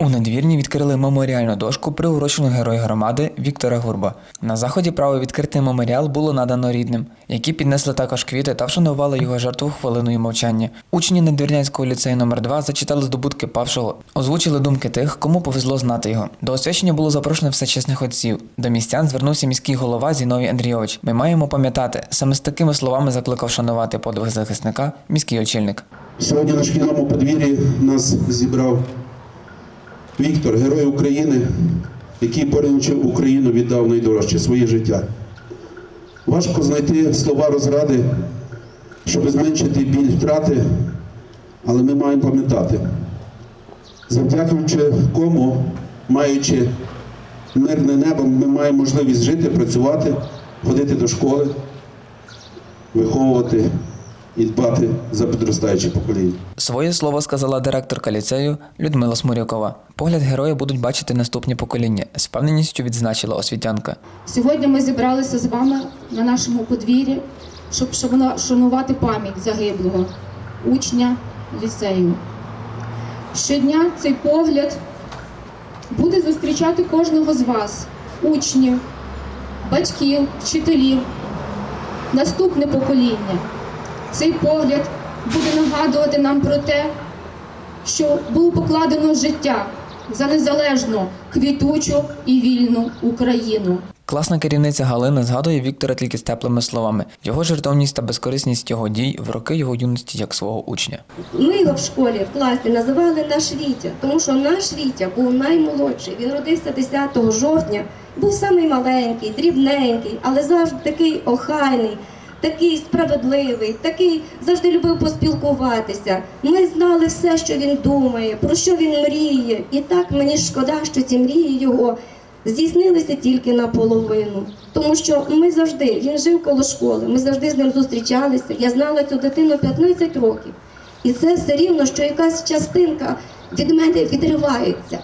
У надвірні відкрили меморіальну дошку, приурочену герою громади Віктора Гурба. На заході право відкрити меморіал було надано рідним, які піднесли також квіти та вшанували його жертву хвилиною мовчання. Учні надвірнянського ліцею номер 2 зачитали здобутки павшого, озвучили думки тих, кому повезло знати його. До освячення було запрошено всечесних отців. До містян звернувся міський голова Зіновій Андрійович. Ми маємо пам'ятати, саме з такими словами закликав шанувати подвиг захисника міський очільник. Сьогодні на шкільному подвір'ї нас зібрав Віктор, герой України, який поринучи Україну віддав найдорожче своє життя. Важко знайти слова розради, щоб зменшити біль втрати, але ми маємо пам'ятати, завдячуючи кому, маючи мирне небо, ми маємо можливість жити, працювати, ходити до школи, виховувати і дбати за підростаюче покоління. Своє слово сказала директорка ліцею Людмила Смурякова. Погляд героя будуть бачити наступні покоління. З впевненістю відзначила освітянка. Сьогодні ми зібралися з вами на нашому подвір'ї, щоб шанувати пам'ять загиблого учня ліцею. Щодня цей погляд буде зустрічати кожного з вас, учнів, батьків, вчителів, наступне покоління. Цей погляд буде нагадувати нам про те, що було покладено життя за незалежну, квітучу і вільну Україну. Класна керівниця Галина згадує Віктора тільки з теплими словами. Його жертовність та безкорисність його дій в роки його юності як свого учня. Ми його в школі в класі називали наш Вітя, тому що наш Вітя був наймолодший. Він родився 10 жовтня, був самий маленький, дрібненький, але завжди такий охайний, такий справедливий, такий завжди любив поспілкуватися. Ми знали все, що він думає, про що він мріє. І так мені шкода, що ці мрії його здійснилися тільки наполовину. Тому що ми завжди, він жив коло школи, ми завжди з ним зустрічалися. Я знала цю дитину 15 років. І це все рівно, що якась частинка від мене відривається.